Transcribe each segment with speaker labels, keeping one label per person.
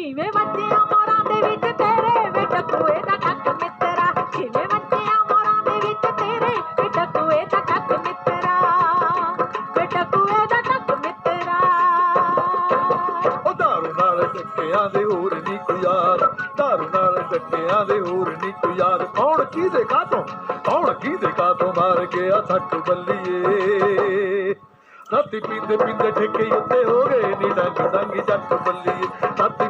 Speaker 1: ਕਿਵੇਂ ਵੱਜਿਆ ਮੋਰਾਂ ਦੇ ਵਿੱਚ ਤੇਰੇ? ਵੇ ਟਕੂਏ ਦਾ ਟੱਕ ਮਿੱਤਰਾ। ਕਿਵੇਂ ਵੱਜਿਆ ਮੋਰਾਂ ਦੇ ਵਿੱਚ ਤੇਰੇ? ਵੇ ਟਕੂਏ ਦਾ ਟੱਕ ਮਿੱਤਰਾ। ਵੇ ਟਕੂਏ ਦਾ ਟੱਕ ਮਿੱਤਰਾ।
Speaker 2: ਉਹ ਦਾਰੂ ਨਾਲ ਟੱਕਿਆਂ ਦੇ ਹੋਰ ਨਹੀਂ ਕੋਈ ਯਾਰ। ਦਾਰੂ ਨਾਲ ਟੱਕਿਆਂ ਦੇ ਹੋਰ ਨਹੀਂ ਕੋਈ ਯਾਰ। ਕੌਣ ਕਿਹਦੇ ਕਾਤੋਂ ਕੌਣ ਕਿਹਦੇ ਕਾਤੋਂ ਮਾਰ ਗਿਆ ਥੱਕ ਬੱਲੀਏ? ਰਾਤੀ ਪੀਂਦੇ ਪੀਂਦੇ ਠੇਕੇ ਉੱਤੇ ਹੋ ਗਏ ਨੀ। ਡੰਗ ਡੰਗੀ ਜੱਟ ਬੱਲੀਏ। ਰਾਤੀ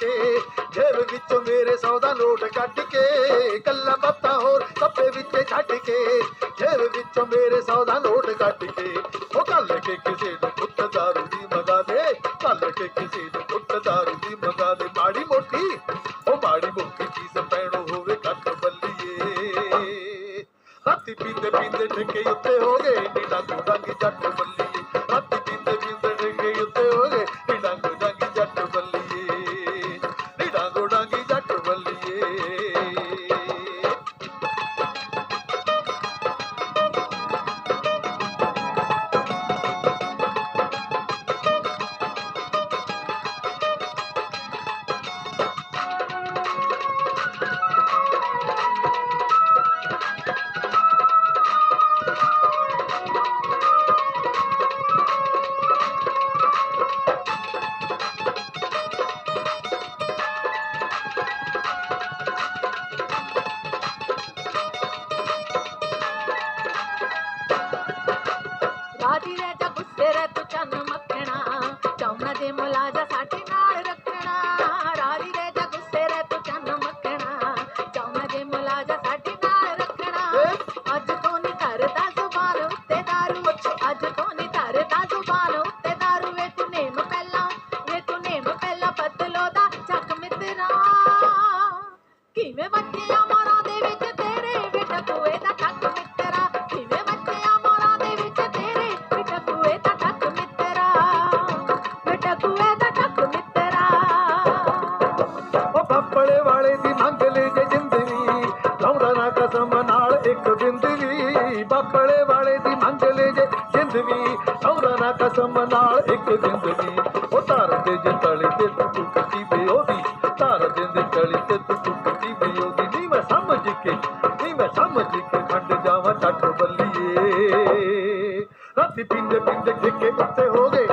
Speaker 1: ਕੇ,
Speaker 2: ਜੇਬ ਵਿੱਚੋਂ ਮੇਰੇ ਸੌਦਾ ਨੋਟ ਕੱਢ ਕੇ ਗੱਲਾਂ ਬਾਤਾਂ ਹੋਰ ਸੱਪੇ ਵਿੱਚ ਛੱਡ ਕੇ, ਜੇਬ ਵਿੱਚੋਂ ਮੇਰੇ ਸੌਦਾ ਨੋਟ ਕੱਢ ਕੇ। ਉਹ ਕੱਲ ਕੇ ਕਿਸੇ ਨੂੰ ਪੁੱਤ ਦਾਰੂ ਦੀ ਮੰਗਾ ਦੇ, ਕੱਲ ਕੇ ਕਿਸੇ ਨੂੰ ਪੁੱਤ ਦਾਰੂ ਦੀ ਮੰਗਾ ਦੇ। ਮਾੜੀ ਮੋਟੀ, ਉਹ ਮਾੜੀ ਮੋਟੀ ਚੀਜ਼ ਪੈਣੋ ਹੋਵੇ ਕੱਖ ਬੱਲੀਏ। ਰਾਤੀ ਪੀਂਦੇ ਪੀਂਦੇ ਠੇਕੇ ਉੱਤੇ ਹੋ ਗਏ ਨੀ ਡੰਗ ਡੰਗ ਜੱਟ
Speaker 1: ਚਾਉਣਾ ਜੇ ਸਾਡੇ ਨਾਲ ਰੱਖਣਾ। ਰਾਜੀ ਰਹਿ ਜਾ ਗੁੱਸੇ ਰਹਿ ਤੂੰ ਚੰਨ ਮੱਖਣਾ ਚਾਉਣਾ ਜੇ ਮੁਲਾਜ਼ਾ ਸਾਡੇ ਨਾਲ ਰੱਖਣਾ। ਅੱਜ ਤੋਂ ਨਹੀਂ ਕਰਦਾ ਜ਼ੁਬਾਨ ਉੱਤੇ ਦਾਰੂ। ਅੱਜ ਤੋਂ ਨਹੀਂ ਧਰਦਾ ਜ਼ੁਬਾਨ ਉੱਤੇ ਦਾਰੂ। ਵੇ ਤੂੰ ਨੇਮ ਪਹਿਲਾਂ, ਵੇ ਤੂੰ ਨੇਮ ਪਹਿਲਾਂ ਬਦਲੋ ਦਾ ਚੱਕ ਮਿੱਤਰਾ। ਕਿਵੇਂ ਵੱਜਿਆ ਮੋਰਾਂ ਦੇ ਵਿੱਚ ਤੇਰੇ ਵੇ
Speaker 2: ਬਿੰਦਗੀ ਬਾਪੜੇ ਵਾਲੇ ਦੀ ਮੰਗ ਲੈ ਜੇ ਜਿੰਦਗੀ ਲਾਉਂਦਾ ਨਾ ਕਸਮ ਨਾਲ ਇੱਕ ਜ਼ਿੰਦਗੀ ਉਹ ਧਰ ਦੇ ਜੇ ਤੇ ਤੂੰ ਟੁੱਟੀ ਬਿਓਦੀ ਧਰ ਦੇ ਦੇ ਤੇ ਤੂੰ ਟੁੱਟੀ ਬਿਓਦੀ ਨਹੀਂ ਮੈਂ ਸਮਝ ਕੇ ਨਹੀਂ ਮੈਂ ਸਮਝ ਕੇ ਖੰਡ ਜਾਵਾਂ ਟੱਟ ਬੱਲੀਏ। ਰਾਤੀ ਪਿੰਡ ਪਿੰਡ ਠੇਕੇ ਉੱਤੇ ਹੋ ਗਏ